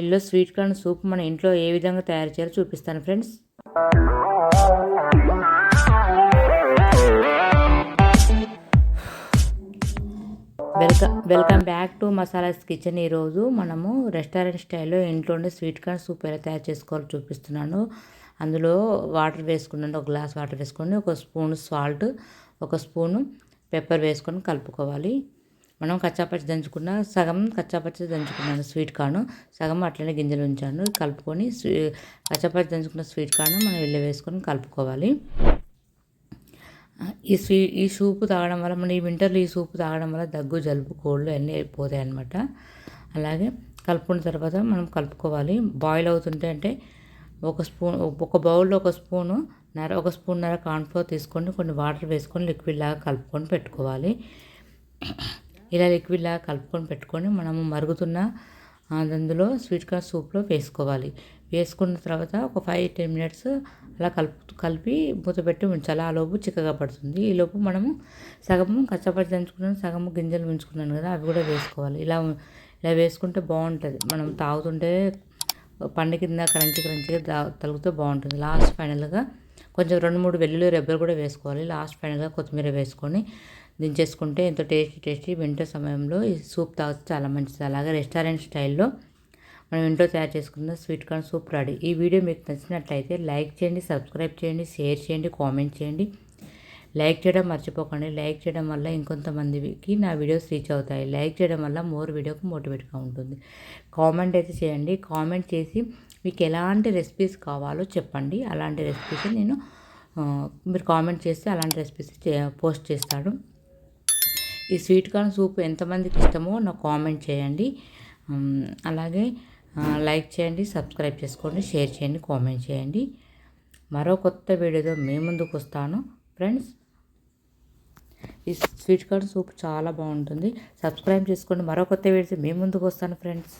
Yellow sweet corn soup మన ఇంట్లో ఏ విధంగా తయారు చేయాలో చూపిస్తాను friends. Welcome welcome back to Masalas kitchen. ఈరోజు మనము రెస్టారెంట్ స్టైల్లో ఇంట్లోనే స్వీట్ కార్న్ సూప్ ఎలా తయారు చేసుకోవాలో చూపిస్తున్నాను. అందులో వాటర్ వేసుకున్నాను ఒక గ్లాస్ వాటర్ వేసుకొని ఒక స్పూన్ సాల్ట్ ఒక స్పూను పెప్పర్ వేసుకొని కలుపుకోవాలి. మనం కచ్చాపచ్చి దంచుకున్న సగం కచ్చాపచ్చి దంచుకున్నాను స్వీట్ కార్ను. సగం అట్లనే గింజలు ఉంచాను. కలుపుకొని స్వీ కచ్చాపచ్చి దంచుకున్న స్వీట్ కార్న్ మనం వెళ్ళి వేసుకొని కలుపుకోవాలి. ఈ స్వీ ఈ సూపు తాగడం వల్ల మన ఈ వింటర్లో ఈ సూపు తాగడం వల్ల దగ్గు జలుబు కోళ్ళు అన్నీ అయిపోతాయి అనమాట అలాగే కలుపుకున్న తర్వాత మనం కలుపుకోవాలి. బాయిల్ అవుతుంటే అంటే ఒక స్పూన్ ఒక బౌల్లో ఒక స్పూను నర ఒక స్పూన్ నర కార్న్ఫ్లోర్ తీసుకొని కొన్ని వాటర్ వేసుకొని లిక్విడ్ లాగా కలుపుకొని పెట్టుకోవాలి. ఇలా లిక్విడ్ కలుపుకొని పెట్టుకొని మనము మరుగుతున్న అందులో స్వీట్ కార్న్ సూప్లో వేసుకోవాలి. వేసుకున్న తర్వాత ఒక ఫైవ్ టెన్ మినిట్స్ అలా కలుపు కలిపి మూత పెట్టి ఉంచాలి. ఆ లోపు చిక్కగా పడుతుంది. ఈ లోపు మనము సగము కచ్చపడి దంచుకున్నాను సగము గింజలు ఉంచుకున్నాను కదా అవి కూడా వేసుకోవాలి. ఇలా ఇలా వేసుకుంటే బాగుంటుంది. మనం తాగుతుంటే పండు కింద క్రంచి క్రంచిగా తలుగుతూ బాగుంటుంది. లాస్ట్ ఫైనల్గా కొంచెం రెండు మూడు వెల్లుల్లి రెబ్బలు కూడా వేసుకోవాలి. లాస్ట్ ఫైనల్గా కొత్తిమీర వేసుకొని దించేసుకుంటే ఎంతో టేస్టీ టేస్టీ వింటర్ సమయంలో ఈ సూప్ తాగితే చాలా మంచిది. అలాగే రెస్టారెంట్ స్టైల్లో మనం ఇంట్లో తయారు చేసుకున్న స్వీట్ కార్న్ సూప్ రెడీ. ఈ వీడియో మీకు నచ్చినట్లయితే లైక్ చేయండి సబ్స్క్రైబ్ చేయండి షేర్ చేయండి కామెంట్ చేయండి. లైక్ చేయడం మర్చిపోకండి. లైక్ చేయడం వల్ల ఇంకొంతమందికి నా వీడియోస్ రీచ్ అవుతాయి. లైక్ చేయడం వల్ల మోర్ వీడియోకి మోటివేట్గా ఉంటుంది. కామెంట్ అయితే చేయండి. కామెంట్ చేసి మీకు ఎలాంటి రెసిపీస్ కావాలో చెప్పండి. అలాంటి రెసిపీస్ నేను మీరు కామెంట్ చేస్తే అలాంటి రెసిపీస్ పోస్ట్ చేస్తాడు ఈ స్వీట్ కార్న్ సూప్ ఎంతమందికి ఇష్టమో నాకు కామెంట్ చేయండి. అలాగే లైక్ చేయండి సబ్స్క్రైబ్ చేసుకోండి షేర్ చేయండి కామెంట్ చేయండి. మరో కొత్త వీడియోతో మీ ముందుకు వస్తాను. ఫ్రెండ్స్ ఈ స్వీట్ కార్న్ సూప్ చాలా బాగుంటుంది. సబ్స్క్రైబ్ చేసుకోండి. మరో కొత్త వీడియో మీ ముందుకు వస్తాను ఫ్రెండ్స్.